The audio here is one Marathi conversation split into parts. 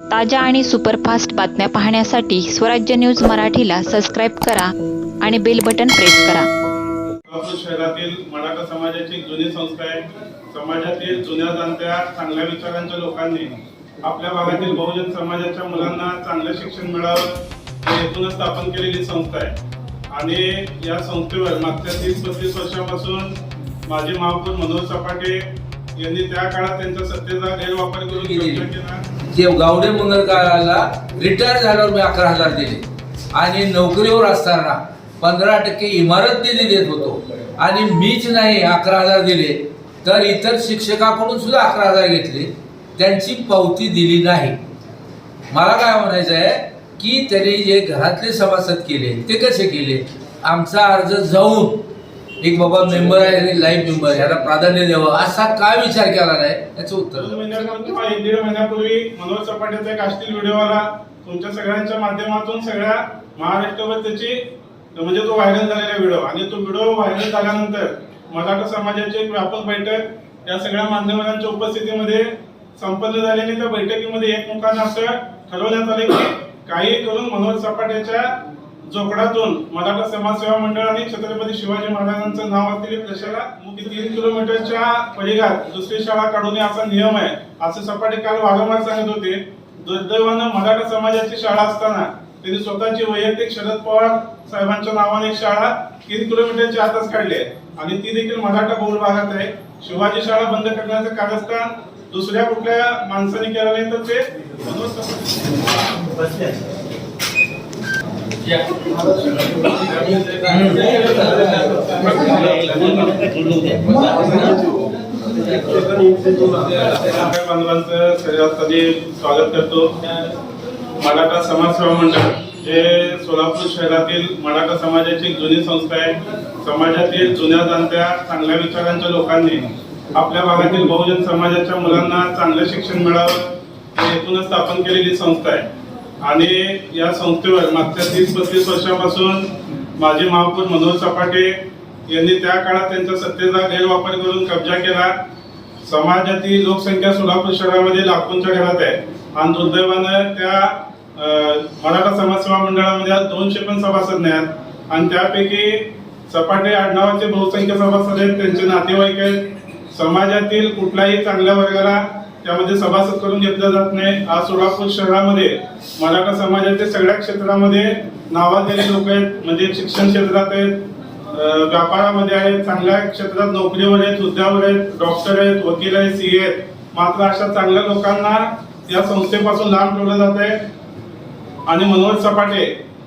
ताज्या आणि सुपरफास्ट बातम्या पाहण्यासाठी स्वराज्य न्यूज मराठीला सबस्क्राईब करा आणि बेल बटन प्रेस करा. शहरातील मराठा समाजाची एक जुनी संस्था आहे. समाजातील जुन्या जाणत्या चांगल्या विचारांच्या लोकांनी आपल्या भागातील बहुजन समाजाच्या मुलांना चांगलं शिक्षण मिळावं या हेतून स्थापन केलेली संस्था आहे. आणि या संस्थेवर मागच्या तीस पस्तीस वर्षापासून माजी महापौर मनोज सपाटे यांनी त्या काळात त्यांच्या सत्तेचा गैरवापर करून कब्जा केला. ते गावडे मंगलकाराला रिटायर झाल्यावर मी अकरा हजार दिले. आणि नोकरीवर असताना पंधरा टक्के इमारत निधी देत होतो. आणि मीच नाही अकरा हजार दिले तर इतर शिक्षकाकडून सुद्धा अकरा हजार घेतले. त्यांची पावती दिली नाही. मला काय म्हणायचं आहे की त्यांनी जे घरातले सभासद केले ते कसे केले? आमचा अर्ज जाऊन एक बाबा मेंबर आहे आणि लाईव्ह मेंबर याला प्राधान्य द्यावं. असा का विचार केला नाही? याचं उत्तर दोन महिन्यापूर्वी एक दीड महिन्यापूर्वी मनोज सपाटेचा एक असतील व्हिडिओ आला. तुमच्या सगळ्यांच्या माध्यमातून सगळ्या महाराष्ट्रभर त्याची म्हणजे तो व्हायरल झालेला व्हिडिओ आणि तो व्हिडिओ व्हायरल झाल्यानंतर मराठा समाजाची एक व्यापक बैठक या सगळ्या मान्यवरांच्या उपस्थितीमध्ये संपन्न झालेली. त्या बैठकीमध्ये एकमुखानं असं ठरवण्यात आले की काही करून मनोज चपाट्याच्या जोकडातून मराठा समाजसेवा मंडळ आणि छत्रपती शिवाजी महाराजांचं नाव असलेली प्रशाला मुख्य तीन किलोमीटरच्या परिघात दुसरी शाळा काढू नये असा नियम आहे. असे सपाटे काल वारंवार सांगत होते. दुर्दैवानं मराठा समाजाची शाळा असताना त्यांनी स्वतःची वैयक्तिक शरद पवार साहेबांच्या नावाने एक शाळा तीन किलोमीटरच्या आतच काढली आहे. आणि ती देखील मराठा बहुल भागात आहे. शिवाजी शाळा बंद करण्याचं कारस्थान दुसऱ्या कुठल्या माणसाने केलं नाही तर ते बांधवांचं शरीरात आधी स्वागत करतो मराठा समाजसेवा मंडळ हे सोलापूर शहरातील मराठा समाजाची जुनी संस्था आहे समाजातील जुन्या जाणत्या चांगल्या विचारांच्या लोकांनी आपल्या भागातील बहुजन समाजाच्या मुलांना चांगलं शिक्षण मिळावं हेतूनच स्थापन केलेली संस्था आहे आणि या संस्थेवर मागच्या तीस पस्तीस वर्षापासून माजी महापौर मनोज सपाटे यांनी त्या काळात त्यांच्या सत्तेचा गैरवापर करून कब्जा केला. समाजातील लोकसंख्या सोलापूर शहरामध्ये लाखोंच्या घरात आहे. आणि दुर्दैवानं त्या मराठा समाजसेवा मंडळामध्ये आज दोनशे पण सभासद नाही आहेत आणि त्यापैकी सपाटे आडनावाचे बहुसंख्य सभासद आहेत. त्यांचे नातेवाईक आहेत. समाजातील कुठल्याही चांगल्या वर्गाला त्यामध्ये सभासद करून घेतलं जात नाही. आज सोलापूर शहरामध्ये मराठा समाजाच्या सगळ्या क्षेत्रामध्ये नावाजलेले लोक आहेत. म्हणजे शिक्षण क्षेत्रात आहेत व्यापारामध्ये आहेत चांगल्या क्षेत्रात नोकरीवर आहेत हुद्द्यावर आहेत डॉक्टर आहेत वकील आहेत सी आहेत. मात्र अशा चांगल्या लोकांना या संस्थेपासून लांब ठेवलं जात आहे. आणि मनोज सपाटे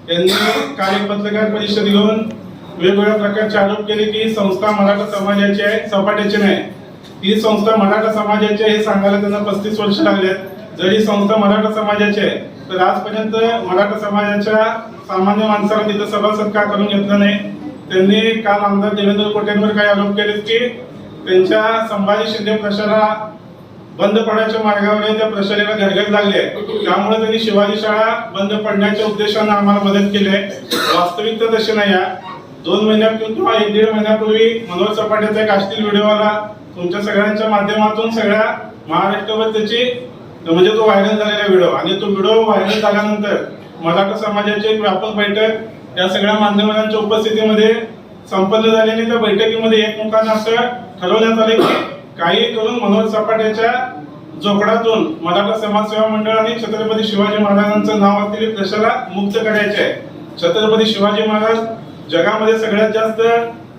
यांनी कार्यपत्रकार पत्रकार परिषद घेऊन वेगवेगळ्या प्रकारचे आरोप केले की संस्था मराठा समाजाची आहे सपाट्याची नाही. ही संस्था मराठा समाजाची आहे हे सांगायला त्यांना पस्तीस वर्ष लागलेत. जर ही संस्था मराठा समाजाची आहे तर आजपर्यंत मराठा समाजाच्या सामान्य माणसाला तिथं सभासद का करून घेतलं नाही? त्यांनी काल आमदार देवेंद्र कोटेंवर काही आरोप केलेत की त्यांच्या संभाजी शिंदे प्रशाला बंद पडायच्या मार्गावर त्या प्रशालेला घरघर लागले आहे त्यामुळे त्यांनी शिवाजी शाळा बंद पडण्याच्या उद्देशाने आम्हाला मदत केली आहे. वास्तविकता तशी नाही दोन महिन्यापूर्वी किंवा एक दीड महिन्यापूर्वी मनोज सपाटेचा एक आष्टील व्हिडिओ आला. तुमच्या सगळ्यांच्या माध्यमातून सगळ्या महाराष्ट्रभर त्याची म्हणजे तो व्हायरल झालेला व्हिडिओ आणि तो व्हिडिओ व्हायरल झाल्यानंतर मराठा समाजाची एक व्यापक बैठक या सगळ्या मान्यवरांच्या उपस्थितीमध्ये संपन्न झालेली. त्या बैठकीमध्ये एकमुखानं असं ठरवण्यात आले की काही करून मनोहर सपाट्याच्या जोकडातून मराठा समाजसेवा मंडळ आणि छत्रपती शिवाजी महाराजांचं नाव असलेली प्रशाला मुक्त करायचे आहे. छत्रपती शिवाजी महाराज जगामध्ये सगळ्यात जास्त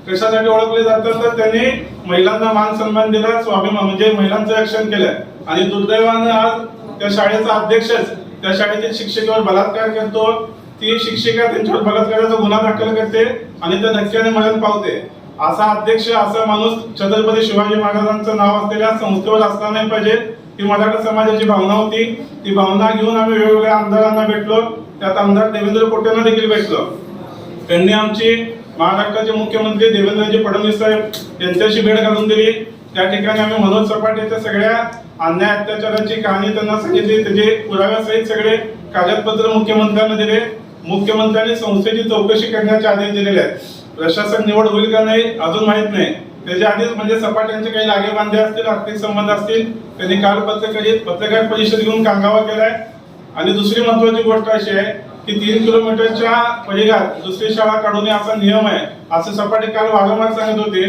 कशासाठी ओळखले जातात? तर त्यांनी महिलांना मान सन्मान दिला स्वाभिमान म्हणजे महिलांचं रक्षण केलं. आणि दुर्दैवानं आज त्या शाळेचा अध्यक्षच त्या शाळेतील शिक्षिकेवर बलात्कार करतो. ती शिक्षिका त्यांच्यावर बलात्काराचा गुन्हा दाखल करते आणि त्या धक्क्याने मरण पावते. असा अध्यक्ष असा माणूस छत्रपती शिवाजी महाराजांचं नाव असलेल्या संस्थेवर असला नाही पाहिजे. ही मराठा समाजाची भावना होती. ती भावना घेऊन आम्ही वेगवेगळ्या आमदारांना भेटलो. त्यात आमदार देवेंद्र कोटेंना देखील भेटलो. त्यांनी आमची महाराष्ट्राचे मुख्यमंत्री देवेंद्रजी फडणवीस साहेब यांच्याशी भेट घालून दिली. त्या ठिकाणी आम्ही मनोज सपाटेच्या सगळ्या अन्याय अत्याचाराची कहाणी त्यांना सांगितली. त्याचे पुराव्यासहित सगळे कागदपत्र मुख्यमंत्र्यांना दिले. मुख्यमंत्र्यांनी संस्थेची चौकशी करण्याचे आदेश दिलेले आहेत. प्रशासन निवड होईल का नाही अजून माहीत नाही. त्याच्या आधीच म्हणजे सपाट्यांचे काही लागे बांधे असतील आर्थिक संबंध असतील त्यांनी काल पत्रकार पत्रकार परिषद घेऊन कांगावा केलाय. आणि दुसरी महत्वाची गोष्ट अशी आहे की तीन किलोमीटरच्या परिघात दुसरी शाळा काढून असा नियम आहे. असं सपाटे काल वारंवार सांगत होते.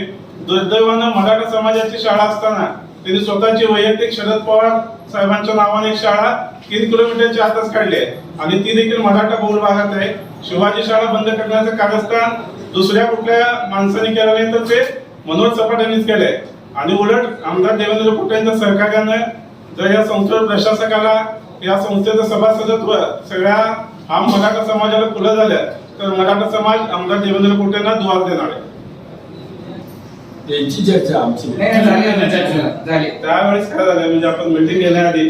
दुर्दैवानं मराठा समाजाची शाळा असताना त्यांनी स्वतःची वैयक्तिक शरद पवार साहेबांच्या नावाने एक शाळा तीन किलोमीटरच्या आतच काढली आहे. आणि ती देखील मराठा बहुल भागात आहे. शिवाजी शाळा बंद करण्याचं कारस्थान दुसऱ्या कुठल्या माणसाने केलं नाही तर ते मनोज सपाट्यानेच केलंय. आणि उलट आमदार देवेंद्र कुटे सहकार्यानं जर या संस्थेवर प्रशासकाला या संस्थेचं सभासदत्व सगळ्या आम मराठा समाजाला खुलं झालं तर मराठा समाज आमदार देवेंद्र कुटेंना दुआर देणार आहे. त्यांची चर्चा आमची. झाले त्यावेळेस काय झालं म्हणजे आपण मिटिंग घेण्याआधी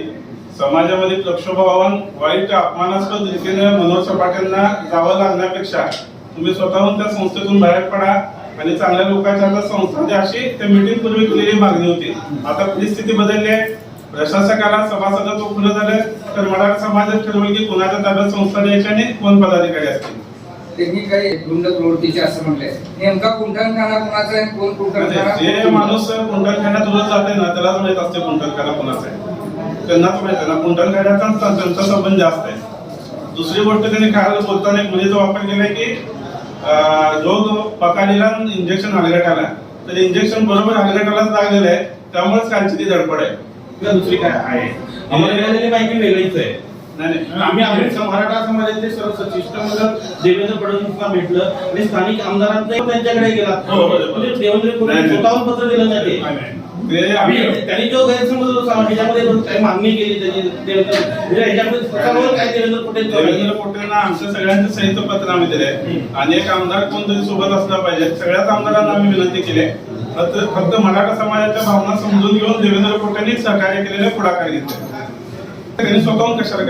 समाजामध्ये प्रक्षोभ व्हावं वाईट अपमानास्पद रीतीने मनोज सपाट्यांना जावं लागण्यापेक्षा तुम्ही स्वतःहून त्या संस्थेतून बाहेर पडा आणि चांगल्या लोकांच्या संस्था द्या अशी त्या मीटिंग पूर्वी केलेली मागणी होती. आता परिस्थिती बदलली आहे. प्रशासकाला सभासदत्व खुलं झालं. तर मराठा समाजात ठरवलं की कोणाच्या ताब्यात संस्था द्यायची आणि कोण पदाधिकारी असतील? त्यांनी काही गुंड प्रवृत्तीचे असं म्हणलंय नेमका कुंठणखाना कुणाचा आहे? कोण कुंठणखाना जे माणूस जाते ना त्यालाच माहीत असते कोणाचा आहे. त्यांनाच माहीत आहे ना कुंटलखान्याचा त्यांचा संबंध जास्त आहे. दुसरी गोष्ट त्यांनी काय बोलताना एक मुलीचा वापर केलाय की जो पकालीला इंजेक्शन हलगट आला तर इंजेक्शन बरोबर हलगटालाच लागलेलं आहे त्यामुळेच कालची ती धडपड आहे. किंवा दुसरी काय आहे? आम्हाला मिळालेली माहिती वेगळीच आहे नाही नाही. आम्ही मराठा समाजाचे सर्व देवेंद्र फडणवीसला भेटलं. आणि स्थानिक आमदारांचा त्यांच्याकडे गेला. हो, हो, हो. म्हणजे देवेंद्र फडणवीस. स्वतःहून पत्र दिलं नाही त्यांनी जो गैरसमज होता काही मागणी केली त्यांनी. देवेंद्र म्हणजे ह्याच्यामध्ये स्वतःवर काय देवेंद्र कुठे देवेंद्र कोटेंना आमच्या सगळ्यांचं संयुक्त पत्र आम्ही दिले आणि एक आमदार कोणतरी सोबत असला पाहिजे. सगळ्याच आमदारांना आम्ही विनंती केली फक्त फक्त मराठा समाजाच्या भावना समजून घेऊन देवेंद्र कोटेंनी सहकार्य केलेले पुढाकार घेतले. त्यांनी स्वतःहून कशाला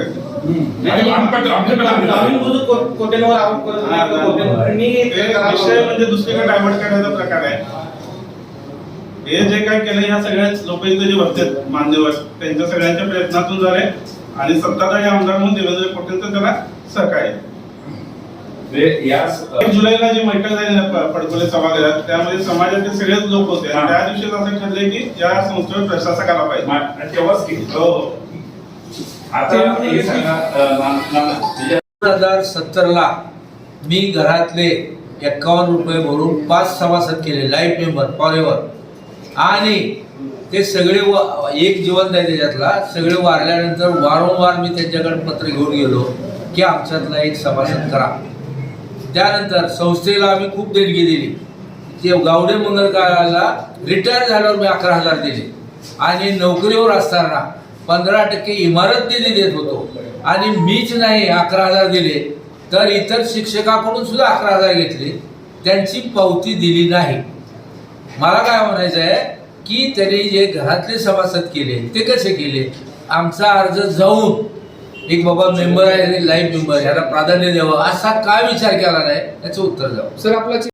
विषय म्हणजे दुसरीकडे डायव्हर्ट करण्याचा प्रकार आहे. हे जे काय केलं ह्या सगळ्याच लोक इथे जे बसतात मान्यवर त्यांच्या सगळ्यांच्या प्रयत्नातून झाले आणि सत्ताधारी आमदार म्हणून देवेंद्र कोटेंचं त्याला सहकार्य. एक जुलैला जी बैठक झाली पडकोले सभागृहात त्यामध्ये समाजाचे सगळेच लोक होते. आणि त्या दिवशीच असं ठरले की या संस्थेवर प्रशासक आला पाहिजे. तेव्हाच केली हो हो. आता हे सांगा दोन हजार सत्तरला मी घरातले एक्कावन्न रुपये भरून पाच सभासद केले लाईफ मेंबर फॉरेवर आणि ते सगळे वा- एक जिवंत आहे त्याच्यातला सगळे वारल्यानंतर वारंवार मी त्यांच्याकडे पत्र घेऊन गेलो की आमच्यातला एक सभासद करा. त्यानंतर संस्थेला आम्ही खूप देणगी दिली. ते गावडे मंगल काळाला रिटायर झाल्यावर मी अकरा हजार दिले. आणि नोकरीवर असताना पंधरा टक्के इमारत निधी देत होतो. आणि मीच नाही अकरा हजार दिले तर इतर शिक्षकाकडून सुद्धा अकरा हजार घेतले. त्यांची पावती दिली नाही. मला काय म्हणायचं आहे की त्यांनी जे घरातले सभासद केले ते कसे केले? आमचा अर्ज जाऊन एक बाबा मेंबर आहे लाईफ मेंबर याला प्राधान्य द्यावं. असा का विचार केला नाही? याचं उत्तर द्यावं. सर आपला